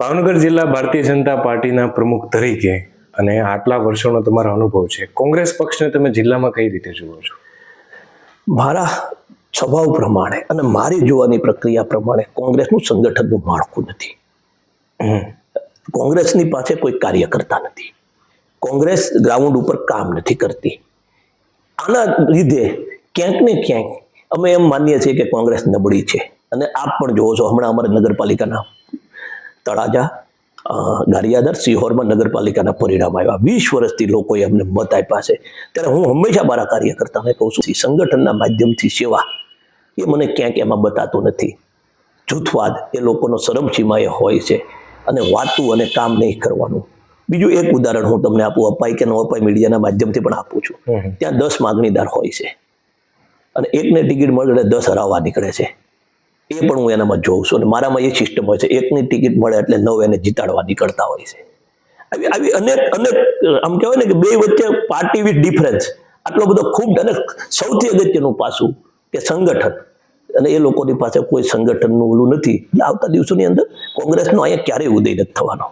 ભાવનગર જિલ્લા ભારતીય જનતા પાર્ટીના પ્રમુખ તરીકે અને આટલા વર્ષોનો તમારો અનુભવ છે કોંગ્રેસ પક્ષને તમે જિલ્લામાં કઈ રીતે જુઓ છો? મારા સ્વભાવ પ્રમાણે અને મારી જોવાની પ્રક્રિયા પ્રમાણે કોંગ્રેસનું સંગઠનનું માળખું નથી. કોંગ્રેસની પાસે કોઈ કાર્યકર્તા નથી. કોંગ્રેસ ગ્રાઉન્ડ ઉપર કામ નથી કરતી. આના લીધે ક્યાંક ને ક્યાંક અમે એમ માનીએ છીએ કે કોંગ્રેસ નબળી છે. અને આપ પણ જોવો છો હમણાં અમારા નગરપાલિકાના તળાજા ગારિયાદર સિહોરમાં નગરપાલિકાના પરિણામ આવ્યા. વીસ વર્ષથી લોકોએ અમને મત આપ્યા છે. ત્યારે હું હંમેશા મારા કાર્યકર્તાને કહું છું સંગઠનના માધ્યમથી સેવા. એ મને ક્યાંક એમાં બતાતો નથી. જૂથવાદ એ લોકોનો શરમસીમાએ હોય છે અને વાતું અને કામ નહીં કરવાનું. બીજું એક ઉદાહરણ હું તમને આપું અપાય કે ન અપાય મીડિયાના માધ્યમથી પણ આપું છું. ત્યાં દસ માગણીદાર હોય છે. અને એકને ટિકિટ મળે એટલે દસ હરાવવા નીકળે છે. એ પણ હું એનામાં જોઉં છું અને મારામાં એ સિસ્ટમ હોય છે. એકની ટિકિટ મળે એટલે નવ એને જીતાડવા નીકળતા હોય છે. આવી આવી અનેક અનેક, આમ કહેવાય ને કે બે વચ્ચે પાર્ટી વિથ ડિફરન્સ આટલો બધો ખૂબ અને સૌથી અગત્યનું પાસું કે સંગઠન. અને એ લોકોની પાસે કોઈ સંગઠનનું ઓલું નથી. આવતા દિવસોની અંદર કોંગ્રેસનો અહીંયા ક્યારેય ઉદય નથી થવાનો.